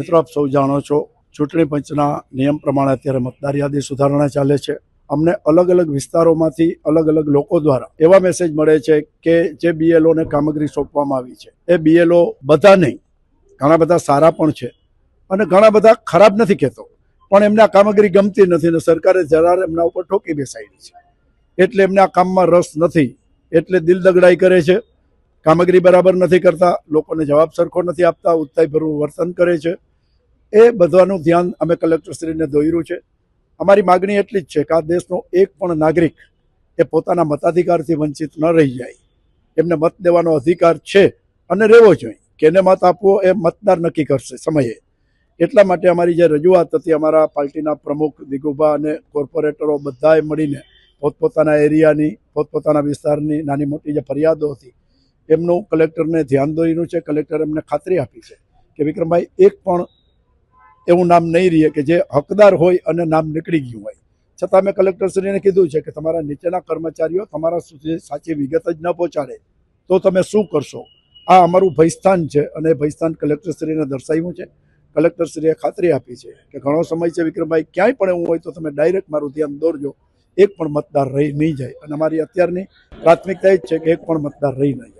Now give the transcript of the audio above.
મિત્રો, આપ સૌ જાણો છો, ચૂંટણી પંચના નિયમ પ્રમાણે અત્યારે મતદાર યાદી સુધારણા ચાલે છે. અમને અલગ અલગ વિસ્તારોમાંથી અલગ અલગ લોકો દ્વારા એવા મેસેજ મળે છે કે જે બીએલઓને કામગીરી સોંપવામાં આવી છે. એ બીએલઓ બધા નહીં, ઘણા બધા સારા પણ છે અને ઘણા બધા ખરાબ નથી કહેતો. પણ એમને આ કામગીરી ગમતી નથી ને સરકારે જરા એમના ઉપર ઠોકી બેસાડી છે. એટલે એમને આ કામમાં રસ નથી. એટલે દિલ દગડાઈ કરે છે. કામગીરી બરાબર નથી કરતા. લોકોને જવાબ સરખો નથી આપતા. ઉત્સાહભર્યું વર્તન કરે છે. એ બધાનું ધ્યાન અમે કલેક્ટરશ્રીને દોર્યું છે. અમારી માગણી એટલી જ છે કે આ દેશનો એક પણ નાગરિક એ પોતાના મતાધિકારથી વંચિત ન રહી જાય. એમને મત દેવાનો અધિકાર છે અને રહેવો જોઈએ. કેને મત આપવો એ મતદાર નક્કી કરશે સમયે. એટલા માટે અમારી જે રજૂઆત હતી અમારા પાર્ટીના પ્રમુખ દિગુભા અને કોર્પોરેટરો બધાએ મળીને પોતપોતાના એરિયાની, પોતપોતાના વિસ્તારની નાની મોટી જે ફરિયાદો હતી, એમનું કલેક્ટરને ધ્યાન દોર્યું છે. કલેક્ટર એમને ખાતરી આપી છે કે વિક્રમભાઈ, એક પણ એવું નામ નહીં રહે કે જે હકદાર હોય અને નામ નીકળી ગયું હોય. છતાં મેં કલેક્ટરશ્રીને કીધું છે કે તમારા નીચેના કર્મચારીઓ તમારા સુધી સાચી વિગત જ ન પહોંચાડે, તો તમે શું કરશો? આ અમારું ભયસ્થાન છે અને ભયસ્થાન કલેક્ટરશ્રીને દર્શાવ્યું છે. કલેક્ટરશ્રીએ ખાતરી આપી છે કે ઘણો સમય છે વિક્રમભાઈ, ક્યાંય પણ એવું હોય તો તમે ડાયરેક્ટ મારું ધ્યાન દોરજો. એક પણ મતદાર રહી નહીં જાય અને અમારી અત્યારની પ્રાથમિકતા એ જ છે કે એક પણ મતદાર રહી નહીં જાય.